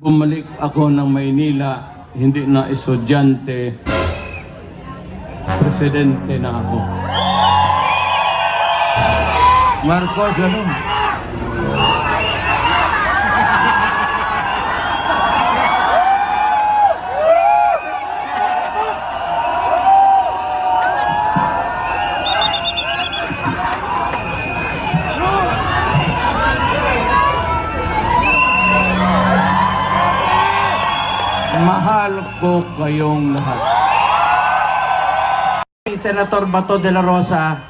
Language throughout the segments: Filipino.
Bumalik ako ng Maynila, hindi na estudyante, presidente na ako. Marcos, ano? Mahal ko kayong lahat. Senator Bato de la Rosa,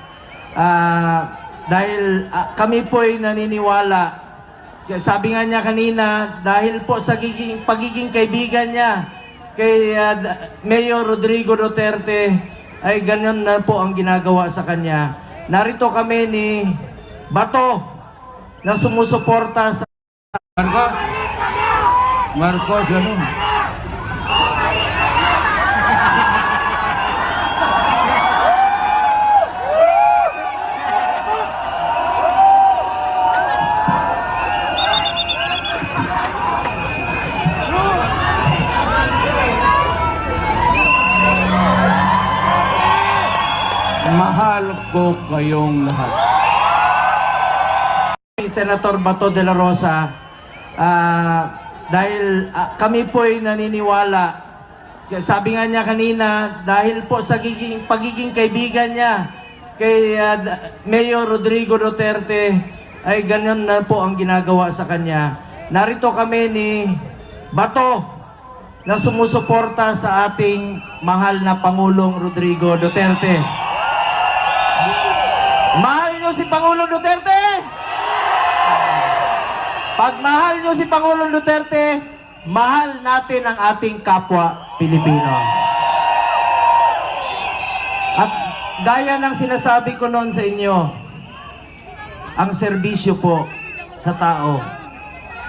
ah, dahil ah, kami po ay naniniwala, sabi nga niya kanina, dahil po sa giging, pagiging kaibigan niya kay D- Mayor Rodrigo Duterte, ay ganyan na po ang ginagawa sa kanya. Narito kami ni Bato na sumusuporta sa Marcos? Marcos, ano? Lahat. Senator Bato de la Rosa, ah, dahil ah, kami po ay naniniwala, sabi nga niya kanina, dahil po sa giging, pagiging kaibigan niya kay D- Mayor Rodrigo Duterte, ay ganyan na po ang ginagawa sa kanya. Narito kami ni Bato na sumusuporta sa ating mahal na Pangulong Rodrigo Duterte. Mahal niyo si Pangulong Duterte! Pag mahal nyo si Pangulong Duterte, mahal natin ang ating kapwa Pilipino. At gaya ng sinasabi ko noon sa inyo, ang serbisyo po sa tao,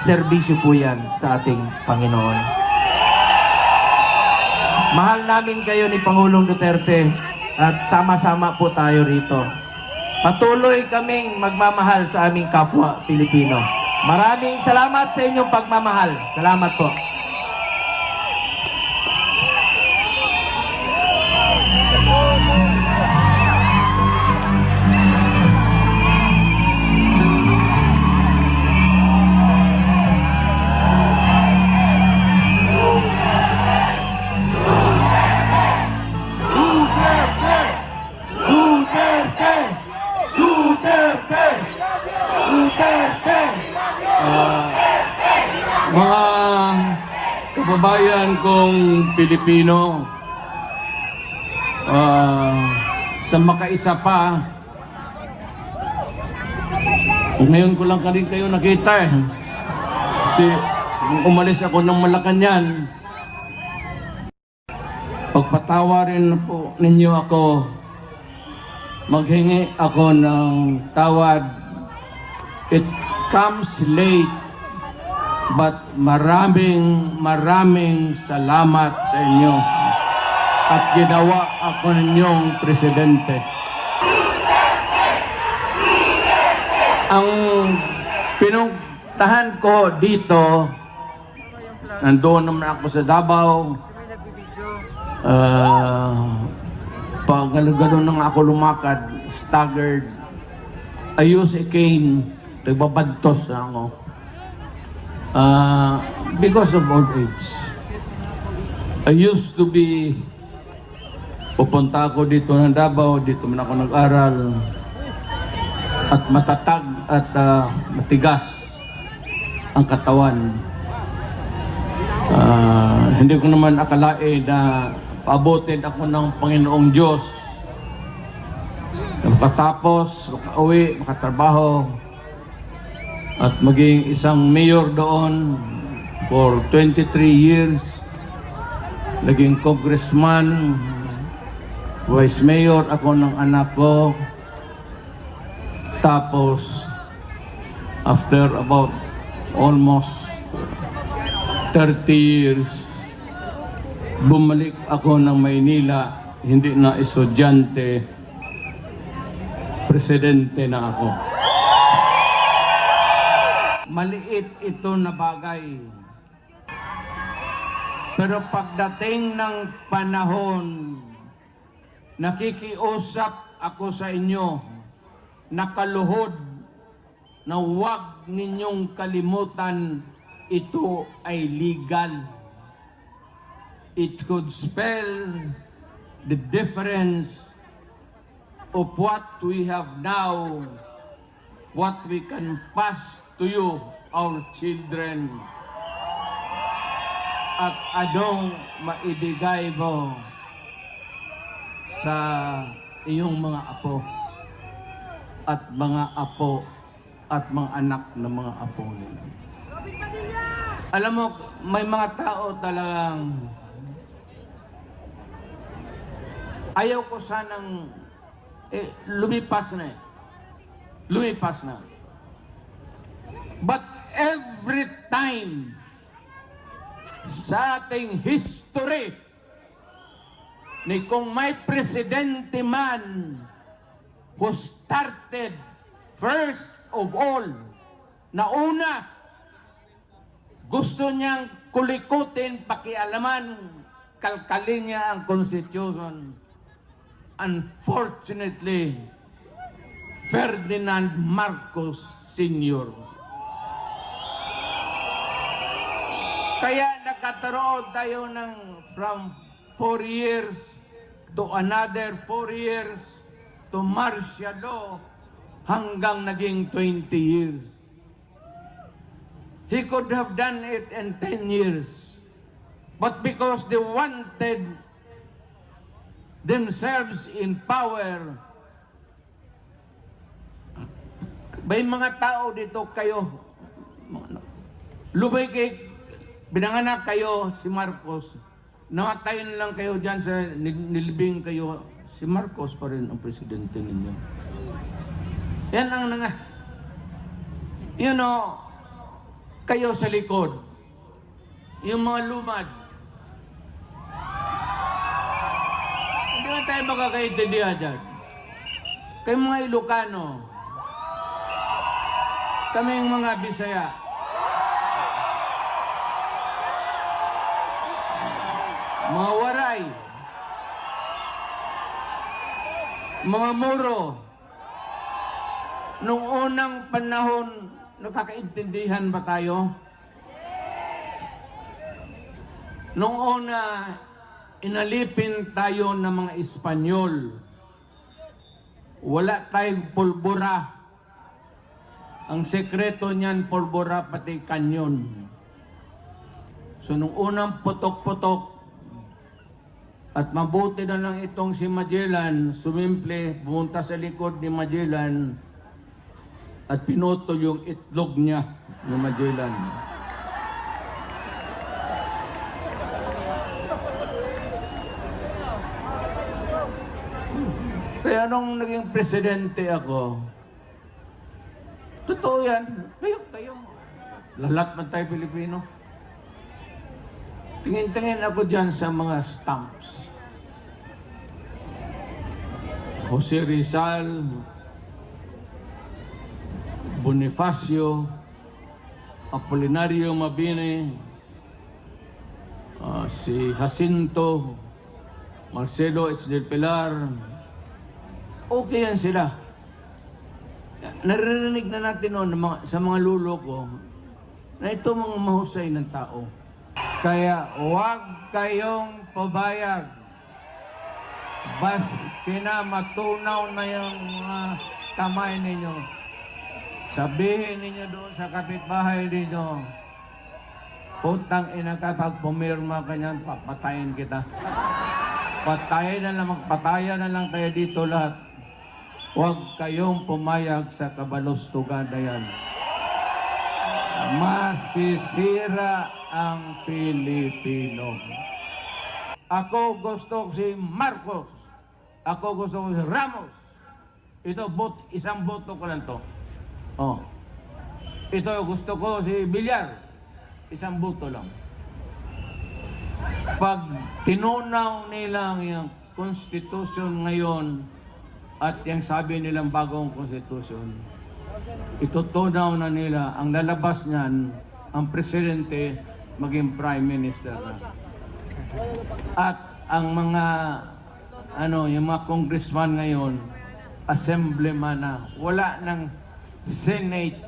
serbisyo po yan sa ating Panginoon. Mahal namin kayo ni Pangulong Duterte at sama-sama po tayo rito. Patuloy kaming magmamahal sa aming kapwa Pilipino. Maraming salamat sa inyong pagmamahal. Salamat po. Pilipino, ah, sa makaisa pa, ngayon ko lang kanin kayo nakita eh. Kasi nung umalis ako ng Malacanang, pagpatawarin po ninyo ako, maghingi ako ng tawad. It comes late But maraming maraming salamat sa inyo at ginawa ako ninyong presidente. Ang pinuntahan ko dito, nandoon naman ako sa Davao, Ah, pag gano'n nang ako lumakad, staggered, I use a cane, nagbabadtos na ako. Uh, because of old age. I used to be pupunta ako dito ng Davao, dito man ako nag-aral at matatag at ah, matigas ang katawan. Ah, hindi ko naman akalain na paabotin ako ng Panginoong Diyos na makatapos, makauwi, makatrabaho, at maging isang mayor doon for 23 years. Naging congressman, vice mayor ako ng anak ko. Tapos, after about almost 30 years, bumalik ako ng Maynila, hindi na estudyante, presidente na ako. Maliit ito na bagay. Pero pagdating ng panahon, nakikiusap ako sa inyo, nakaluhod, na huwag ninyong kalimutan ito ay legal. It could spell the difference of what we have now, what we can pass to you, our children at anong maibigay mo sa iyong mga apo at mga apo at mga anak ng mga apo. Alam mo, may mga tao talagang ayaw ko sanang eh, lumipas na eh. Lumipas na. But every time sa ating history ni kung may presidente man who started first of all na una gusto niyang kulikutin, pakialaman, kalkalin niya ang Constitution. Unfortunately, Ferdinand Marcos Sr. Kaya nakataroon tayo ng from 4 years to another 4 years to martial law hanggang naging 20 years. He could have done it in 10 years. But because they wanted themselves in power, may mga tao dito kayo, lumay kay, binanganak kayo si Marcos, namatay na lang kayo dyan sa nil- nilibing kayo, si Marcos pa rin ang presidente ninyo. Yan ang nga. You know, kayo sa likod, yung mga lumad, hindi man tayo makakaintindihan dyan. Kayo mga Ilocano, kaming mga Bisaya, mga Waray, mga Moro, nung unang panahon, nakakaintindihan ba tayo? Nung una, inalipin tayo ng mga Espanyol. Wala tayong pulbura. Ang sekreto niyan, pulbura pati kanyon. So nung unang putok-putok, at mabuti na lang itong si Magellan, sumimple, pumunta sa likod ni Magellan at pinutol yung itlog niya ni Magellan. Kaya nung naging presidente ako, totoo yan, kayo, kayo. Lalat man tayo Pilipino. Tingin-tingin ako dyan sa mga stamps. Jose Rizal, Bonifacio, Apolinario Mabini, ah, si Jacinto, Marcelo H. del Pilar, okay yan sila. Naririnig na natin noon mga- sa mga lulo ko na ito mga mahusay ng tao. Kaya huwag kayong pabayag. Bas kina matunaw na yung mga kamay ninyo. Sabihin ninyo doon sa kapitbahay ninyo, Putang ina ka, pag pumirma ka niyan, papatayin kita. Patayin na lang, magpatayan na lang tayo dito lahat. Huwag kayong pumayag sa kabalostugan na yan. Masisira ang Pilipino. Ako gusto ko si Marcos. Ako gusto ko si Ramos. Ito, bot, isang boto ko lang to. Oh. Ito, gusto ko si Villar. Isang boto lang. Pag tinunaw nila yung constitution ngayon at yung sabi nilang bagong constitution, itutunaw na nila ang lalabas niyan ang presidente maging prime minister na. At ang mga ano, yung mga congressman ngayon, assemblyman na, wala ng Senate,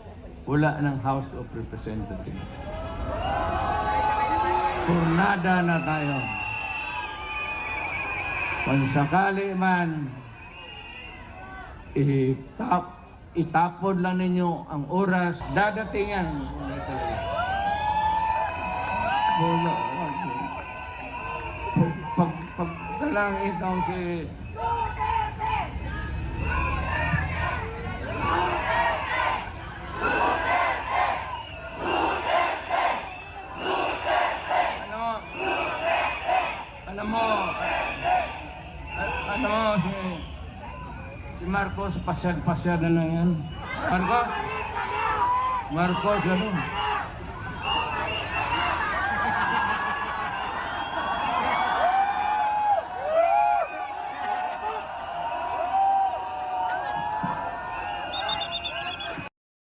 wala ng House of Representatives. Turnada na tayo. Kung sakali man, itap, itapon lang ninyo ang oras, dadating yan. Wala. Pag, pag, pag ikaw si ano alam mo a- ano si si Marcos pasyad na lang yan. Marcos Marcos ano